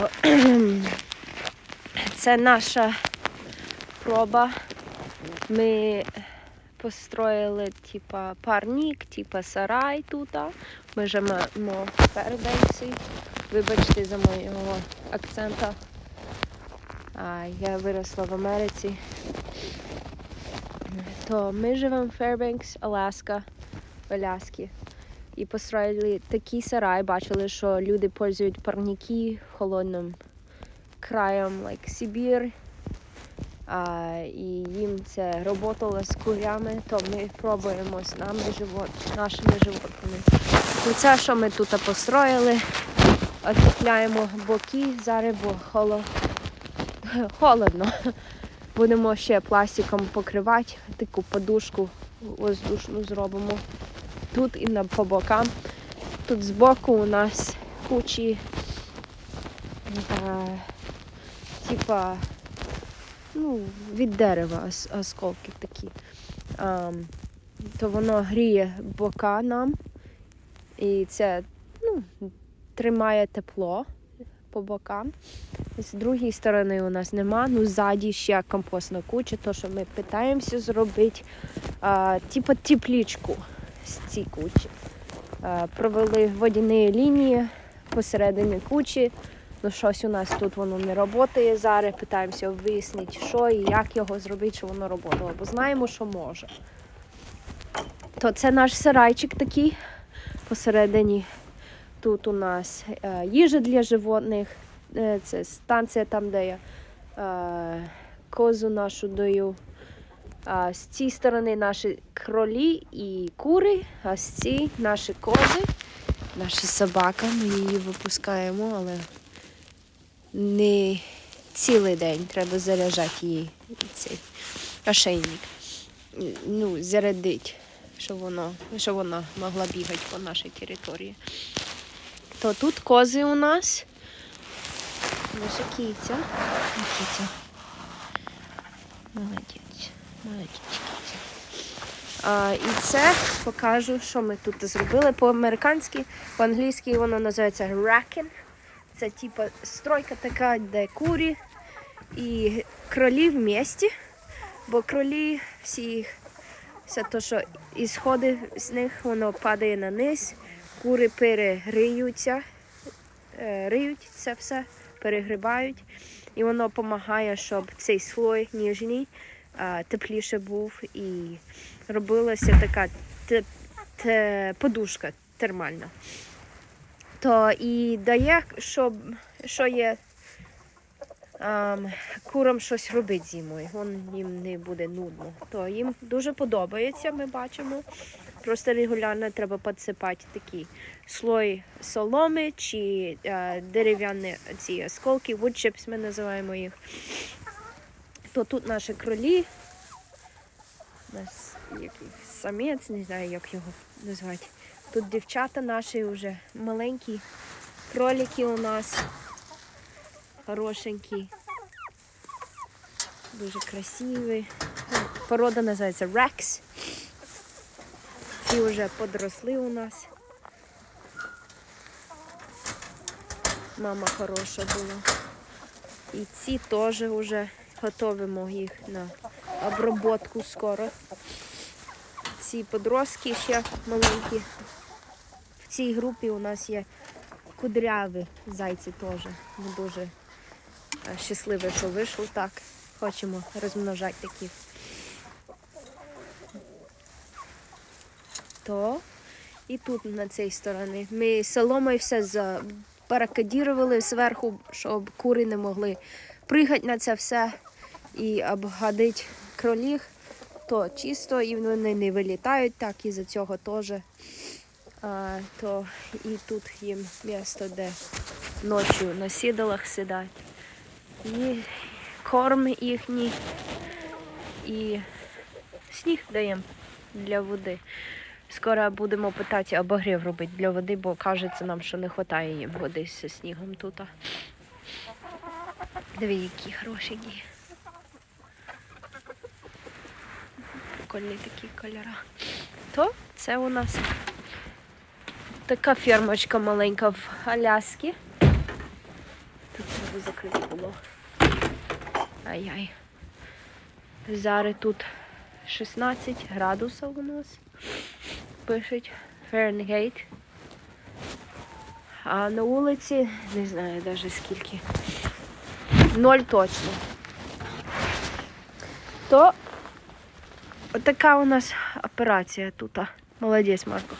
це наша проба. Ми построїли типа парнік, типа сарай тут. Ми живемо в Фербенксі. Вибачте за моєго акцента. Я виросла в Америці. То ми живемо в Фербенкс, Аляска, в Аляскі. І построїли такий сарай, бачили, що люди пользують парніки холодним краєм, like Сибір. А, і їм це роботало з курями, то ми пробуємо з нами живот, нашими животними. Оце, що ми тут построїли, отепляємо боки зараз, бо холо... холодно. Будемо ще пластиком покривати, таку подушку воздушну зробимо. Тут і на по бокам. Тут збоку у нас кучі е, типа ну, від дерева ос- осколки такі. Ам, то воно гріє бока нам. І це ну, тримає тепло по бокам. З другої сторони у нас нема, ну ззаді ще компостна куча, то що ми питаємося зробити типу теплічку з цієї кучі. Провели водяні лінії посередині кучі. Ну, щось у нас тут воно не працює зараз. Питаємося вияснити, що і як його зробити, щоб воно працювало, бо знаємо, що може. То це наш сарайчик такий посередині. Тут у нас е, їжа для животних. Е, це станція там, де я е, козу нашу даю. А з цієї сторони наші кролі і кури, а з цієї наші кози, наша собака. Ми її випускаємо, але не цілий день треба заряджати її цей ошейник. Ну, зарядити, щоб, воно, щоб вона могла бігати по нашій території. То тут кози у нас. Наша киця. Киця. Молодець. А, і це покажу, що ми тут зробили по-американськи, по-англійськи воно називається racking. Це типа стройка така, де курі і кролі в місті, бо кролі всі, все те, що ісходи з них, воно падає на низ, кури перегриються, е, риють це все, перегрибають, і воно допомагає, щоб цей слой ніжний тепліше був і робилася така подушка термальна то і дає, щоб що є ем, курам щось робити зимою. Вон їм не буде нудно. То їм дуже подобається, ми бачимо. Просто регулярно треба підсипати такі слой соломи чи е, дерев'яні ці осколки, wood chips ми називаємо їх. То тут наші кролі. У нас який самець, не знаю, як його назвати. Тут дівчата наші вже маленькі. Кролики у нас хорошенькі. Дуже красиві. Порода називається Rex. Ці вже подросли у нас. Мама хороша була. І ці теж вже готуємо їх на оброботку скоро. Ці подростки ще маленькі. В цій групі у нас є кудряві зайці теж. Ми дуже е, щасливі, що вийшло так. Хочемо розмножати таких. То і тут на цій стороні. Ми соломою все забаракадірували зверху, щоб кури не могли пригати на це все і обгадити кролів то чисто і вони не вилітають, так і за цього теж. А, то і тут їм місто, де ночі на сідалах сидять. І корм їхній, і сніг даємо для води. Скоро будемо питати обогрів робити для води, бо кажеться нам, що не вистачає їм води зі снігом тут. Диви, які хорошенькі. Прикольні такі кольори. То це у нас така фермочка маленька в Аляскі. Тут треба закрити було. Ай-яй. Зараз тут 16 градусів у нас. Пишуть Фahrenheit. А на вулиці не знаю навіть скільки. Ноль точно. То отака у нас операція тут. Молодець, Марко.